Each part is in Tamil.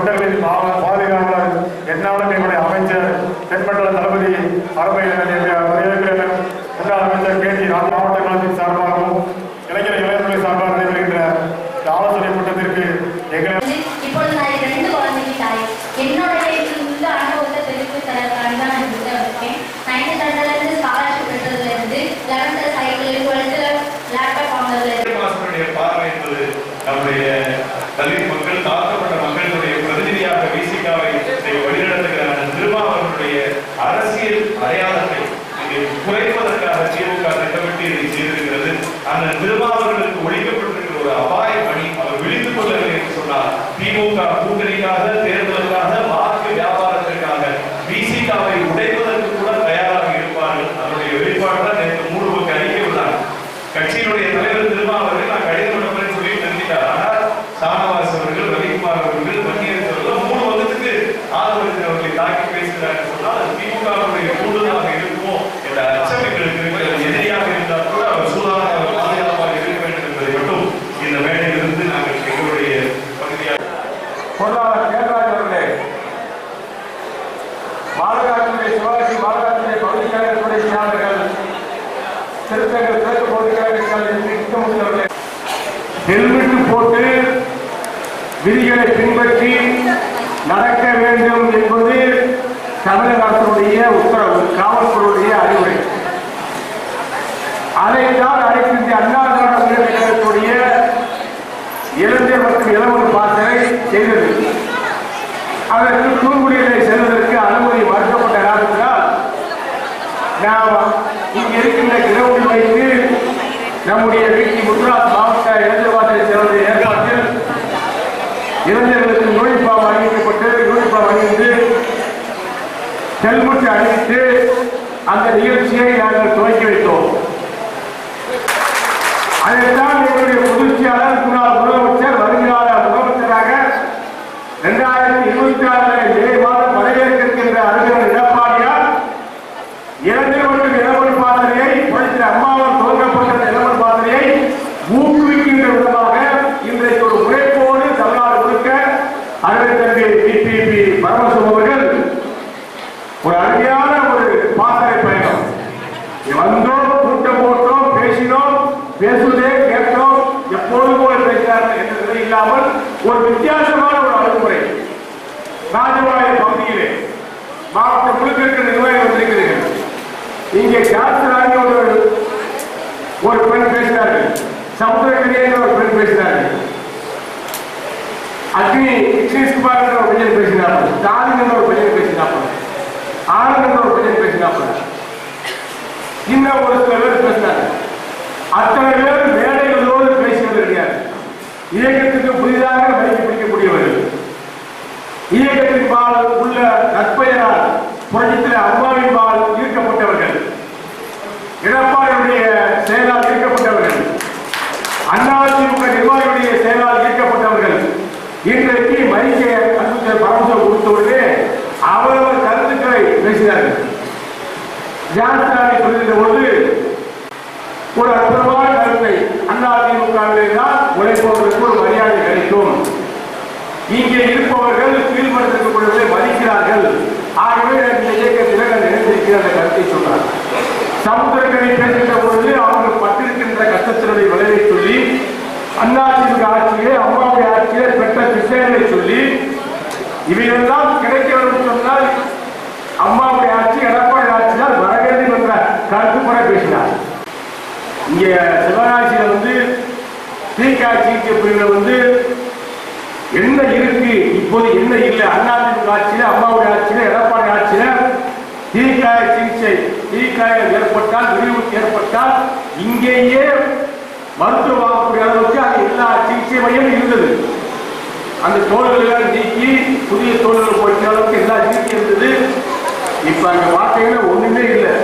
தொண்டர்களில் பாலிகாவலர் என்னாலும் எங்களுடைய அமைச்சர் தென்பட்டல தளபதி அருமையில் என்னுடைய அந்த திருமாவர்களுக்கு ஒழிக்கப்பட்டிருக்கிற ஒரு அபாய பணி அவர் விழித்துக் கொள்ளவில்லை என்று சொன்னார். திமுக கூட்டணி நம்முடைய வீட்டில் குஜராத் மாவட்ட இளைஞர் சேர்ந்த செல்வதை ஏற்பாட்டில் இளைஞர்களுக்கு யூனிஃபார்ம் அணிவிக்கப்பட்டு யூனிஃபார்ம் அணிந்து செல்முட்டு அணிவித்து அந்த நிகழ்ச்சியை நாங்கள் துவக்கி வைத்தோம். அதைத்தான் எங்களுடைய முதிர்ச்சியாளர் முன்னாள் முதலமைச்சர் வருங்கால முதலமைச்சராக இரண்டாயிரத்தி இருபத்தி ஆறு மே மாதம் பதவியேற்க இருக்கின்ற அறிஞர் எடப்பாடியார் இளைஞர் மற்றும் இளவல் பாசனையை புரட்சி அம்மாவால் துவங்கப்பட்ட இளவல் பாசனையை ஊக்குவிக்கின்ற விதமாக இன்றைக்கு ஒரு முனைப்போடு தமிழ்நாடு முழுக்க அருமை தம்பி பிபிபி பரமசிவம் அவர்கள் ஒரு அருமையான ஒரு பாசறை பயணம் வந்தோம் கூட்டம் போட்டோம் பேசினோம் பேசுவதே கேட்டோம் எப்போதும் போல பேசினார்கள் என்ற நிலை இல்லாமல் ஒரு வித்தியாசமான ஒரு அணுகுமுறை ராஜபாளைய பகுதியிலே மாவட்டம் முழுக்க இருக்கிற நிர்வாகிகள் வந்திருக்கிறீர்கள் இங்கே ஜாஸ்தி ஒரு ஒரு பெண் பேசினார்கள் சமுத்திரக்கணி என்ற ஒரு பெண் பேசினார்கள் இங்கே இருப்பவர்கள் கீழ்மட்டத்திற்குள்ளே மதிக்கிறார்கள். ஆகவே இந்த இயக்கத்தில் நான் நினைத்திருக்கிற அந்த கருத்தை சொன்னார் சமுத்திரக்கணி பேசுகின்ற பொழுது அவங்க பட்டிருக்கின்ற கஷ்டத்தினுடைய விளைவை சொல்லி அதிமுக ஆட்சியிலே அம்மாவுடைய ஆட்சியிலே பெற்ற விஷயங்களை சொல்லி இவையெல்லாம் கிடைக்க வேண்டும் சொன்னால் அம்மாவுடைய ஆட்சி எடப்பாடி ஆட்சியால் தான் வேண்டும் என்ற கருத்து கூட பேசினார். இங்கே சிவகாசியில வந்து தீகா சிகிச்சை வந்து என்ன இருக்கு? இப்போது என்ன இல்லை? அதிமுக ஆட்சியில அம்மாவுடைய ஆட்சியில எடப்பாடி ஆட்சியில தீக்காய சிகிச்சை தீக்காயம் ஏற்பட்டால் விரிவு ஏற்பட்டால் இங்கேயே மருத்துவம் வாங்கக்கூடிய அளவுக்கு அது எல்லா சிகிச்சை மையம் இருந்தது. அந்த தோள்கள் எல்லாம் நீக்கி புதிய தோள்கள் போட்ட அளவுக்கு எல்லா சிகிச்சை இருந்தது. இப்ப அங்க பார்த்தீங்கன்னா ஒண்ணுமே இல்லை.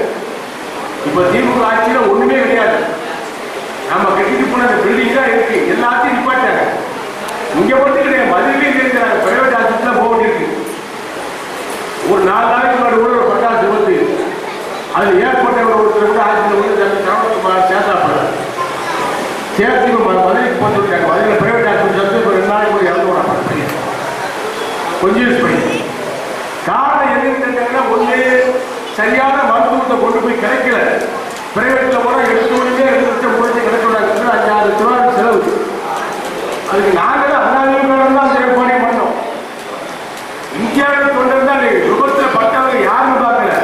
இப்ப திமுக ஆட்சி ஒண்ணுமே கிடையாது நம்ம கட்டிட்டு போன அந்த பில்டிங் தான் இருக்கு எல்லாத்தையும் நிப்பாட்டாங்க இங்க மட்டும் கிடையாது மதுரையிலே இருக்கிறாங்க பிரைவேட் ஆஸ்பத்திரியில போக வேண்டியிருக்கு ஒரு நாலு நாளைக்கு முன்னாடி கூட ஒரு பட்டாசு விபத்து அது ஏற்பட்ட ஒரு ஒருத்தர் கூட ஆட்சியில் வந்து தம்பி சரவணகுமார் சேர்த்தாப்பட சேர்த்து இப்ப ம- மதுரைக்கு போட்டு விட்டாங்க மதுரையில் பிரைவேட் ஆஸ்பத்திரி வந்து இப்போ ரெண்டு நாளைக்கு போய் இறந்து போறாங்க கொஞ்சம் பண்ணி. காரணம் என்னன்னு ஒன்று சரியான மருத்துவத்தை கொண்டு போய் கிடைக்கல. பிரைவேட்ல போனா எட்டு மணிக்கே எட்டு லட்சம் முடிச்சு கிடைக்கூடாது அஞ்சாறு ரூபாய் செலவு. அதுக்கு நாங்களும் அண்ணாதிமுக தான் செயல்பாடு பண்ணோம். இந்தியாவில் கொண்டு வந்தால் விபத்துல பட்டவங்க யாருன்னு பார்க்கல.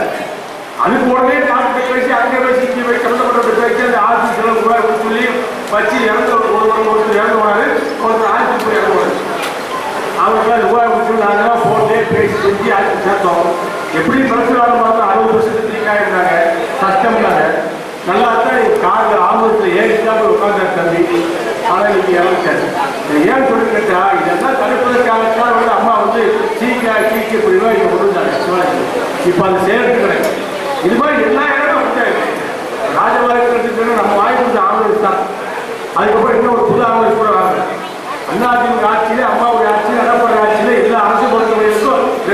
அதுக்கு உடனே டாக்டர் பேசி அங்கே பேசி இங்கே பேசி சம்மந்தப்பட்ட பேசி அந்த ஆர்சி செலவு ரூபாய் சொல்லி வச்சு இறந்து ஒரு ஒருத்தர் இறந்து போனாரு. ஒரு அவங்க ரூபாய் போனாரு. அவருக்கு ரூபாய் பேசி செஞ்சு அது சேர்த்தோம் எப்படி பிரச்சனை பார்த்தா அறுபது வருஷத்துக்கு நீக்காக இருந்தாங்க கஷ்டம்னாங்க நல்லா தான் என் காரில் ஆம்பூரத்தில் ஏறிட்டு உட்காந்து தம்பி ஆனால் இன்னைக்கு இறந்துட்டாரு ஏன் சொல்லுங்கட்டா இதெல்லாம் தடுப்பதற்காகத்தான் வந்து அம்மா வந்து சீக்கா சீக்கி இப்படிலாம் இங்கே கொண்டு வந்தாங்க சிவாஜி இப்போ அது சேர்த்து இது மாதிரி எல்லா இடமும் வந்துட்டாங்க ராஜபாளையத்துக்கு நம்ம வாய்ப்பு வந்து ஆம்புலன்ஸ் தான் அதுக்கப்புறம் இன்னும் ஒரு புது ஆம்புலன்ஸ் கூட வாங்க அதிமுக ஆட்சியிலே அம்மாவுடைய ஆட்சியில்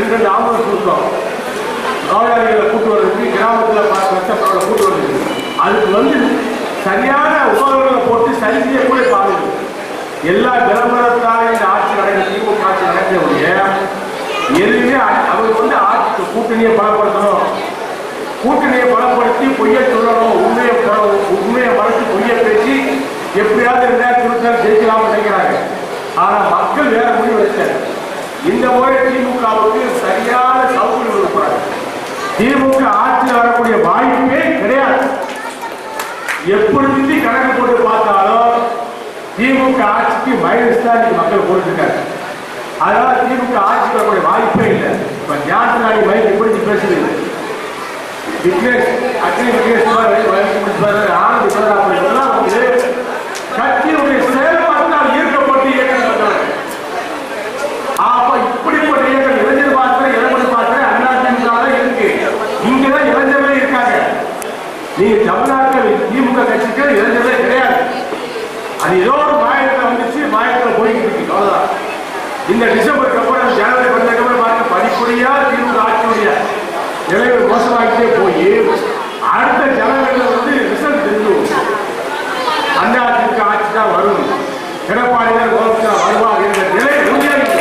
இருக்கிற ஞாபகம் ரெண்டு நோயாளிகளை கூட்டு வர்றதுக்கு கிராமத்தில் கஷ்டப்படுறவங்களை கூட்டு வர்றதுக்கு அதுக்கு வந்து சரியான உபகரணங்களை போட்டு சரி செய்யக்கூடிய பாருங்க எல்லா விளம்பரத்தால இந்த ஆட்சி நடக்கிற திமுக ஆட்சி நடக்கிறவங்க எதுவுமே அ- அவங்க வந்து ஆட்சி கூட்டணியை பலப்படுத்தணும். கூட்டணியை பலப்படுத்தி பொய்ய சொல்லணும் உண்மையை உண்மையை மறைச்சு பொய்ய பேசி எப்படியாவது ரெண்டாயிரத்தி இருபத்தி நாலு ஜெயிக்கலாம்னு நினைக்கிறாங்க. ஆனால் மக்கள் வேற முடிவு வச்சாங்க இந்த முறை திமுகவுக்கு சரியான சவுகரியம் கொடுக்குறாங்க திமுக ஆட்சி வரக்கூடிய வாய்ப்பே கிடையாது. எப்படி கணக்கு போட்டு பார்த்தாலும் திமுக ஆட்சிக்கு மைனஸ் தான் மக்கள் போட்டுருக்காங்க அதனால திமுக ஆட்சி வரக்கூடிய வாய்ப்பே இல்லை. இப்ப ஞானத்தினாடி மைக்கு பிடிச்சி பேசுது விக்னேஷ் அக்னி விக்னேஷ் ஆனந்த் சிவராமன் எல்லாம் வந்து கட்சியுடைய செயல்பாட்டால் ஈர்க்கப்பட்டு இயக்கம் நடத்துறாங்க. அப்ப இப்படிப்பட்ட இயக்கம் இளைஞர் பாத்திரம் இளமணி பாத்திரம் அண்ணா திமுக தான் இருக்கு இங்கதான் இளைஞர்களே இருக்காங்க நீங்க தமிழ்நாட்டில் திமுக கட்சிக்கு இளைஞர்களே கிடையாது அது ஏதோ ஒரு மாயத்துல வந்துச்சு மாயத்துல போய்கிட்டு இருக்கு அவ்வளோதான் இந்த டிசம்பர் அப்புறம் ஜனவரி வந்ததுக்கு அப்புறம் பார்க்க படிப்படியா திமுக ஆட்சியுடைய நிலைமை மோசமாகிட்டே போய் அடுத்த ஜனவரியில் வந்து ரிசல்ட் தெரிஞ்சு அண்ணா திமுக ஆட்சி தான் வரும் எடப்பாடி தான் முதலமைச்சர் வருவார் என்ற நிலை உறுதியாகிட்டு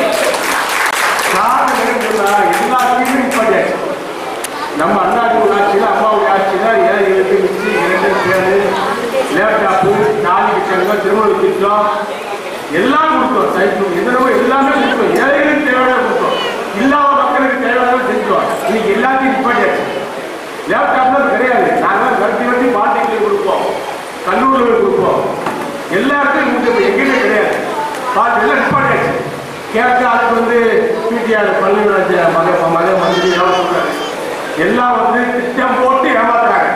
காரணம் என்னன்னா எல்லாத்தையுமே நிப்பாட்டியாச்சு நம்ம அண்ணா திமுக ஆட்சியில் அம்மாவுடைய ஆட்சியில் ஏழைகளுக்கு மிக்சி இரண்டு பேரு லேப்டாப்பு தாலி கிட்டங்க கொடுத்தோம் எல்லாம் கொடுத்தோம். சைக்கிள் இதனமோ எல்லாமே கொடுத்தோம். ஏழைகளுக்கு தேவையான கொடுத்தோம். இல்லாத மக்களுக்கு தேவையான செஞ்சோம் இன்னைக்கு எல்லாத்தையும் நிப்பாட்டியாச்சு லேப்டாப்லாம் கிடையாது. நாங்கள் வட்டி வட்டி பாட்டிகளுக்கு கொடுப்போம். கல்லூரிகள் கொடுப்போம். எல்லாருக்கும் இங்கே எங்கேயுமே கிடையாது. பாட்டு எல்லாம் நிப்பாட்டியாச்சு கேட்க அதுக்கு வந்து பிடிஆர் பள்ளிராஜ மக மக மந்திரி எல்லாம் சொல்றாரு எல்லாம் வந்து திட்டம் போட்டு ஏமாத்துறாங்க.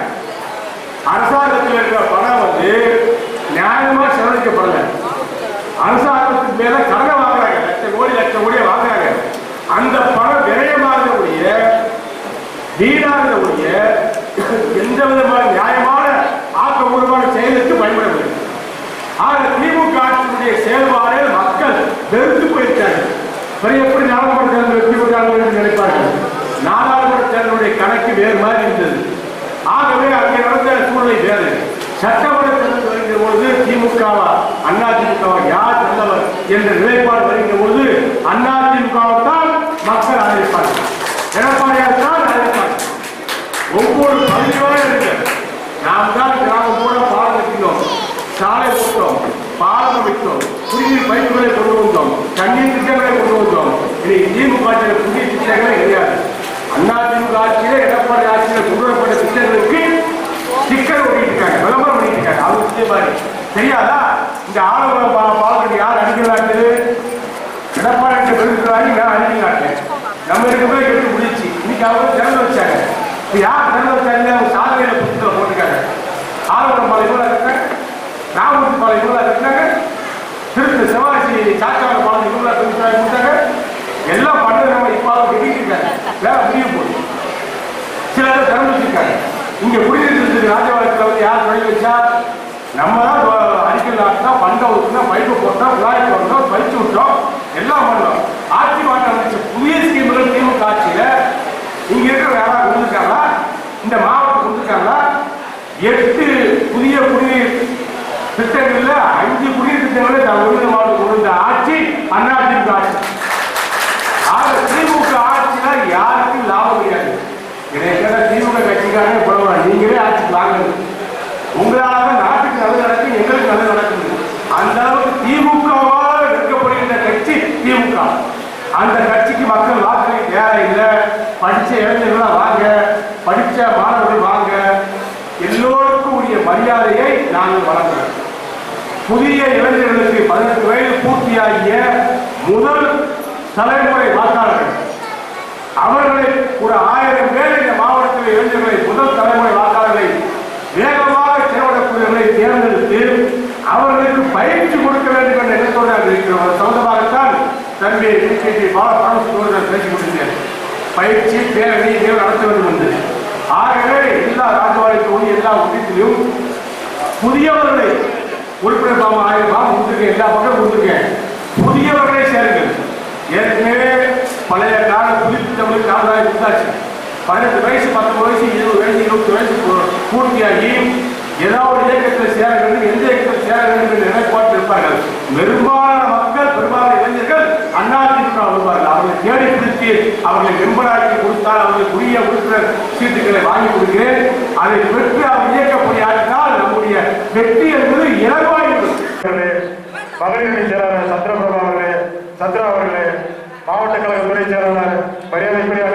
அரசா இருக்கிற பணம் வந்து நியாயமா செலவழிக்கப்படல அரசாங்கத்துக்கு மேல கடனை வாங்குறாங்க. லட்சம் கோடி லட்சம் கோடியை வாங்குறாங்க. அந்த பணம் விரயமாகக்கூடிய வீணாகக்கூடிய எந்த விதமான நியாயமான ஆக்கப்பூர்வமான செயலுக்கு பயன்படவில்லை. ஆக திமுக ஆட்சியினுடைய செயல்பாடு மக்கள் வெறுத்து போயிருக்காங்க பிறகு எப்படி நாடாளுமன்ற தேர்தல் வெற்றி பெற்றார்கள் என்று நினைப்பார்கள்? நாடாளுமன்ற தேர்தலுடைய கணக்கு வேறு மாதிரி இருந்தது. ஆகவே அங்கே நடந்த சூழ்நிலை வேறு. சட்டம் தேர்தல் வருகிற பொழுது திமுகவா அண்ணா திமுகவா யார் நல்லவர் என்ற நிலைப்பாடு வருகிற பொழுது அண்ணா தான் மக்கள் ஆதரிப்பார்கள் எடப்பாடியார் தான் ஆதரிப்பார்கள் ஒவ்வொரு பகுதியோட இருக்க நாம் தான் கிராமம் கூட பாடம் கட்டினோம் சாலை போட்டோம் பாலம் அமைத்தோம் குடிநீர் பைப்புகளை கொண்டு வந்தோம் தண்ணீர் திட்டங்களை கொண்டு வந்தோம். இன்னைக்கு திமுக ஆட்சியில் புதிய திட்டங்களே கிடையாது. அண்ணா திமுக ஆட்சியில எடப்பாடி ஆட்சியில கொண்டுவரப்பட்ட திட்டங்களுக்கு ஸ்டிக்கர் ஒட்டிட்டு இருக்காங்க விளம்பரம் பண்ணிட்டு இருக்காங்க. அது இதே தெரியாதா? இந்த ஆலோசனை பா பாலத்துக்கு பண்ணி விருதுறாங்க நான் அடிக்கிறாங்க நம்ம பேரும் எடுத்து முடிச்சு. இன்னைக்கு அவங்க திறந்து வச்சாங்க. இப்ப யார் திறந்து வச்சாங்க அவங்க சாதனையில புத்தகத்தில் போட்டுக்காங்க ஆலமரம் பாலை இவ்வளோ இருக்காங்க ராமூர்த்தி பாலை இவ்வளோ இருக்காங்க திருத்த சிவாஜி சாத்தான பாலை இவ்வளோ கொடுத்தாங்க எல்லாம் பண்ணது நம்ம இப்போ கட்டிட்டு இருக்காங்க. வேற முடிய போகுது சில பேர் திறந்து வச்சிருக்காங்க. இங்க குடியிருக்கிறது ராஜபாளையத்தில் வந்து யார் தொடங்கி வச்சா? நம்ம தான் அறிக்கை அடிக்கல் நாட்டினா பண்டை ஊற்றினா பைப்பு போட்டோம் குழாய் வந்தோம் பயிற்சி விட்டோம். எல்லாம் பண்ணோம் ஆட்சி மாற்றம் வந்துச்சு புதிய ஸ்கீம்கள் திமுக ஆட்சியில இங்க இருக்கிற யாராவது கொடுத்துருக்காங்களா இந்த மாவட்டம் கொடுத்துருக்காங்களா எட்டு புதிய குடிநீர் திட்டங்கள்ல அஞ்சு குடிநீர் திட்டங்களை நான் விருது மாவட்டம் கொடுத்த ஆட்சி அண்ணா ஆட்சி. ஆக திமுக ஆட்சினா யாருக்கும் லாபம் கிடையாது. இதை திமுக கட்சிக்காரே போடலாம் நீங்களே ஆட்சிக்கு வாங்கணும் உங்களால நாட்டுக்கு நல்லது நடக்கும் எங்களுக்கு நல்லது நடக்குது அந்த அளவுக்கு திமுகவால் இருக்கப்படுகின்ற கட்சி திமுக. அந்த கட்சிக்கு மக்கள் வாக்களிக்க தேவை இல்லை. படிச்ச இளைஞர்கள் வாங்க படிச்ச மாணவர்கள் வாங்க. எல்லோருக்கும் உரிய மரியாதையை இந்திய இளைஞர்களுக்கு பதினெட்டு வயது பூர்த்தியாகிய முதல் தலைமுறை வாக்காளர்கள். அவர்களை ஒரு ஆயிரம் பேர் இந்த மாவட்டத்தில் இளைஞர்களை முதல் தலைமுறை வாக்காளர்களை வேகமாக செயல்படக்கூடியவர்களை தேர்ந்தெடுத்து அவர்களுக்கு பயிற்சி கொடுக்க வேண்டும் என்ற எண்ணத்தோடு நாங்கள் இருக்கிறோம் சொந்தமாகத்தான் தம்பி பிஜேபி பால பரமசிவன் பேசிக் கொண்டிருந்தேன் பயிற்சி பேரணி இதெல்லாம் நடத்த வேண்டும் என்று. ஆகவே எல்லா ராஜவாடி தொகுதி எல்லா ஒன்றியத்திலும் புதியவர்களை உறுப்பினர் பாவம் ஆயிரம் ரூபாய் கொடுத்துருக்கேன் எல்லா பக்கம் கொடுத்துருக்கேன். புதியவர்களை சேருங்கள். ஏற்கனவே பழைய கால புதுப்பு தமிழ் காலதாய் கொடுத்தாச்சு பதினெட்டு வயசு பத்தொன்பது வயசு இருபது வயசு இருபத்தி வயசு பூர்த்தியாகி ஏதாவது இயக்கத்தில் சேர வேண்டும் எந்த இயக்கத்தில் சேர வேண்டும் என்று நிலைப்பாட்டில் இருப்பார்கள். பெரும்பாலான மக்கள் பெரும்பாலான இளைஞர்கள் அண்ணாதிமுக வருவார்கள் அவர்களை தேடி பிடித்து அவர்களை மெம்பராக்கி கொடுத்தால் அவர்களுக்கு உரிய உறுப்பினர் சீட்டுகளை வாங்கி கொடுக்கிறேன். அதை பெற்று அவர் இயக்க வெற்றி என்பது இலகுவாக அவர்களே, மகளிரணி செயலாளர் சந்திரபிரபா அவர்களே சந்திரா அவர்களே மாவட்ட கழக துறை செயலாளர் மரியாதைக்குரிய